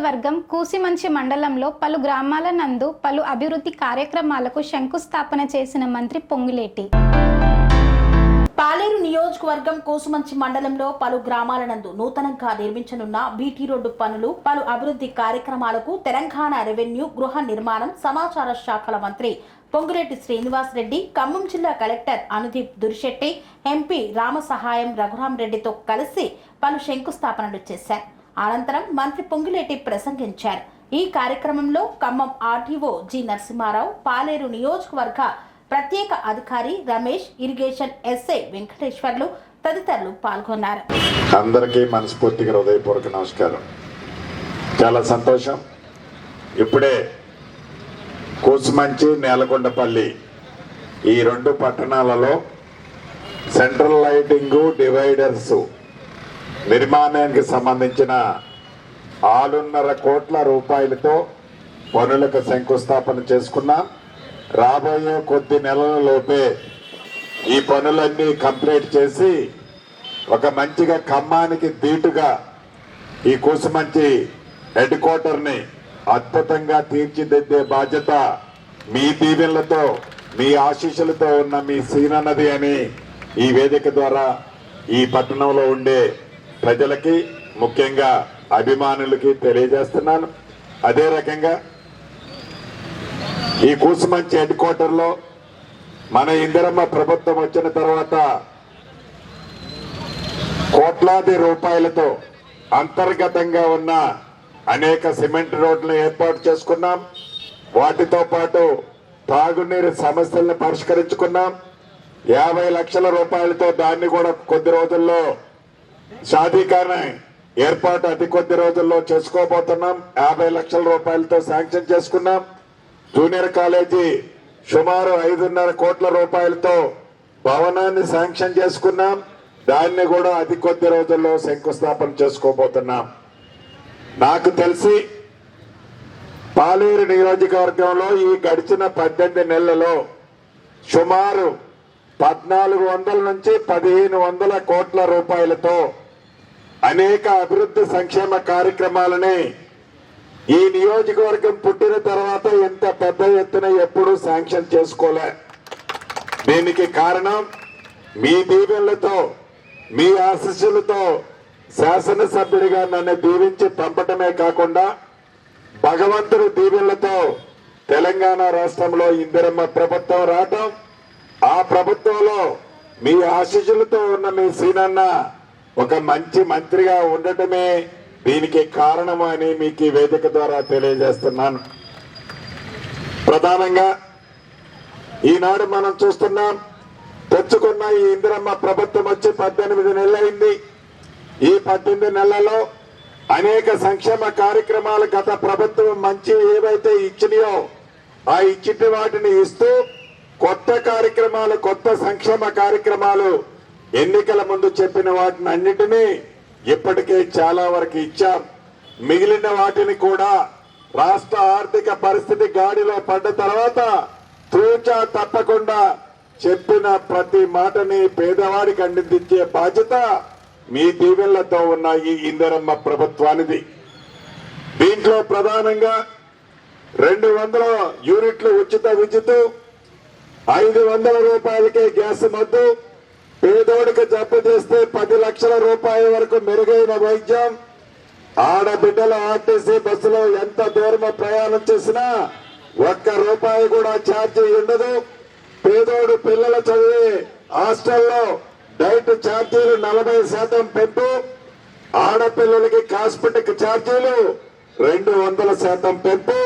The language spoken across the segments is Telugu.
నియోజకవర్గం కూసిమంచి మండలంలో పలు గ్రామాల నందు పలు అభివృద్ధి కార్యక్రమాలకు శంకుస్థాపన చేసిన మంత్రి పొంగులేటి. పాలేరు నియోజకవర్గం కోసుమంచి మండలంలో పలు గ్రామాల నందు నూతనంగా నిర్మించనున్న బీటీ రోడ్డు పనులు పలు అభివృద్ధి కార్యక్రమాలకు తెలంగాణ రెవెన్యూ గృహ నిర్మాణం సమాచార శాఖల మంత్రి పొంగురెడ్డి శ్రీనివాస్ రెడ్డి ఖమ్మం జిల్లా కలెక్టర్ అనుదీప్ దురిశెట్టి ఎంపీ రామసహాయం రఘురాం రెడ్డితో కలిసి పలు శంకుస్థాపనలు చేశారు. అనంతరం మంత్రి పొంగులేటి ప్రసంగించారు. ఈ కార్యక్రమంలో ఖమ్మం ఆర్టీఓ జి నరసింహారావు పాలేరు నియోజకవర్గ ప్రత్యేక అధికారి రమేష్ ఇరిగేషన్ ఎస్ఐ వెంకటేశ్వర్లు తదితరులు పాల్గొన్నారు. అందరికీ మనస్ఫూర్తిగా హృదయపూర్వక నమస్కారం. చాలా సంతోషం. ఇప్పుడే కూసుమంచి నేలకొండపల్లి ఈ రెండు పట్టణాలలో సెంట్రల్ లైటింగు డివైడర్స్ నిర్మాణానికి సంబంధించిన ఆరున్నర కోట్ల రూపాయలతో పనులకు శంకుస్థాపన చేసుకున్నాం రాబోయే కొద్ది నెలల లోపే ఈ పనులన్నీ కంప్లీట్ చేసి ఒక మంచిగా ఖమ్మానికి దీటుగా ఈ కూసుమంచి హెడ్ క్వార్టర్ని అద్భుతంగా తీర్చిదిద్దే బాధ్యత మీ దీవెనలతో మీ ఆశీస్సులతో ఉన్న మీ సీనన్నది అని ఈ వేదిక ద్వారా ఈ పట్టణంలో ఉండే ప్రజలకి ముఖ్యంగా అభిమానులకి తెలియజేస్తున్నాను. అదే రకంగా ఈ కూసుమంచి హెడ్ క్వార్టర్లో మన ఇందిరమ్మ ప్రభుత్వం వచ్చిన తర్వాత కోట్లాది రూపాయలతో అంతర్గతంగా ఉన్న అనేక సిమెంట్ రోడ్లను ఏర్పాటు చేసుకున్నాం. వాటితో పాటు తాగునీరు సమస్యలను పరిష్కరించుకున్నాం. యాభై లక్షల రూపాయలతో దాన్ని కూడా కొద్ది రోజుల్లో షాదీఖాన ఏర్పాటు అతి కొద్ది రోజుల్లో చేసుకోబోతున్నాం. యాభై లక్షల రూపాయలతో శాంక్షన్ చేసుకున్నాం. జూనియర్ కాలేజీ సుమారు ఐదున్నర కోట్ల రూపాయలతో భవనాన్ని శాంక్షన్ చేసుకున్నాం. దాన్ని కూడా అతి కొద్ది రోజుల్లో శంకుస్థాపన చేసుకోబోతున్నాం. నాకు తెలిసి పాలేరు నియోజకవర్గంలో ఈ గడిచిన పద్దెనిమిది నెలలలో సుమారు పద్నాలుగు వందల నుంచి పదిహేను వందల కోట్ల రూపాయలతో అనేక అభివృద్ధి సంక్షేమ కార్యక్రమాలని ఈ నియోజకవర్గం పుట్టిన తర్వాత ఎంత పెద్ద ఎత్తున ఎప్పుడూ శాంక్షన్ చేసుకోలే. దీనికి కారణం మీ దీవెనలతో మీ ఆశీస్సులతో శాసనసభ్యుడిగా నన్ను దీవించి పంపటమే కాకుండా భగవంతుడి దీవెనలతో తెలంగాణ రాష్ట్రంలో ఇందిరమ్మ ప్రభుత్వం రావటం ఆ ప్రభుత్వంలో మీ ఆశీస్సులతో ఉన్న మీ సీనన్న ఒక మంచి మంత్రిగా ఉండటమే దీనికి కారణం అని మీకు ఈ వేదిక ద్వారా తెలియజేస్తున్నాను. ప్రధానంగా ఈనాడు మనం చూస్తున్నాం తెచ్చుకున్న ఈ ఇందిరమ్మ ప్రభుత్వం వచ్చి పద్దెనిమిది నెలలైంది. ఈ పద్దెనిమిది నెలల్లో అనేక సంక్షేమ కార్యక్రమాలు గత ప్రభుత్వం మంచి ఏవైతే ఇచ్చినాయో ఆ ఇచ్చిన వాటిని ఇస్తూ కొత్త కార్యక్రమాలు కొత్త సంక్షేమ కార్యక్రమాలు ఎన్నికల ముందు చెప్పిన వాటిని అన్నిటినీ ఇప్పటికే చాలా వరకు ఇచ్చాం. మిగిలిన వాటిని కూడా రాష్ట్ర ఆర్థిక పరిస్థితి గాడిలో పడ్డ తర్వాత తూచా తప్పకుండా చెప్పిన ప్రతి మాటని పేదవాడికి అందించే బాధ్యత మీ దీవెళ్ళతో ఉన్నాయి ఇందరమ్మ ఇందిరమ్మ ప్రభుత్వానిది. దీంట్లో ప్రధానంగా రెండు వందల యూనిట్లు ఉచిత విద్యుత్ ఐదు వందల రూపాయలకే గ్యాస్ మద్దు పేదోడికి జబ్బు చేస్తే పది లక్షల రూపాయల వరకు మెరుగైన వైద్యం. ఆడబిడ్డల ఆర్టీసీ బస్సులో ఎంత దూరం ప్రయాణం చేసినా ఒక్క రూపాయి కూడా ఛార్జీ ఉండదు. పేదోడు పిల్లల చదివే హాస్టల్లో డైట్ ఛార్జీలు నలభై శాతం పెంపు. ఆడపిల్లలకి కాస్మెటిక్ ఛార్జీలు రెండు వందల శాతం పెంపు.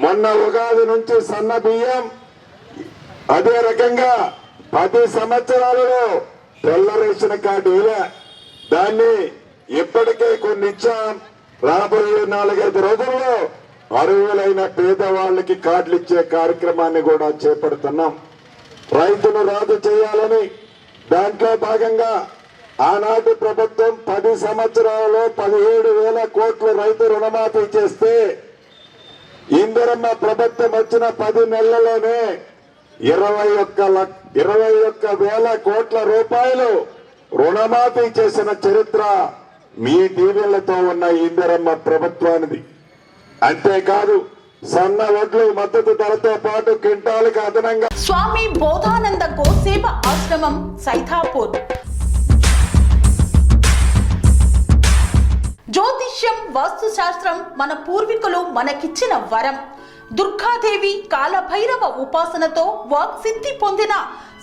మొన్న ఉగాది నుంచి సన్న బియ్యం. అదే రకంగా పది సంవత్సరాలలో తెల్ల రేషన్ కార్డు ఇలా దాన్ని ఇప్పటికే కొన్ని ఇచ్చాం. రాబోయే నాలుగైదు రోజుల్లో అరువులైన పేదవాళ్ళకి కార్డులు ఇచ్చే కార్యక్రమాన్ని కూడా చేపడుతున్నాం. రైతులు రాజు చేయాలని దాంట్లో భాగంగా ఆనాటి ప్రభుత్వం పది సంవత్సరాలలో పదిహేడు వేల కోట్లు రైతు రుణమాఫీ చేస్తే ఇందిరమ్మ ప్రభుత్వం వచ్చిన పది నెలల్లోనే ఇరవై ఒక్క ఇరవై ఒక్క వేల కోట్ల రూపాయలు రుణమాఫీ చేసిన చరిత్ర మీ టీవీలతో ఉన్న ఇందిరమ్మ ప్రభుత్వానిది. అంతేకాదు సన్న వడ్లు మద్దతు ధరతో పాటు క్వింటాలకు అదనంగా స్వామి బోధానంద కోసేప ఆశ్రమం సైతాపూర్. జ్యోతిష్యం వాస్తు శాస్త్రం మన పూర్వీకులు మనకిచ్చిన వరం. దుర్గాదేవి కాలభైరవ ఉపాసనతో వాక్సిద్ధి పొందిన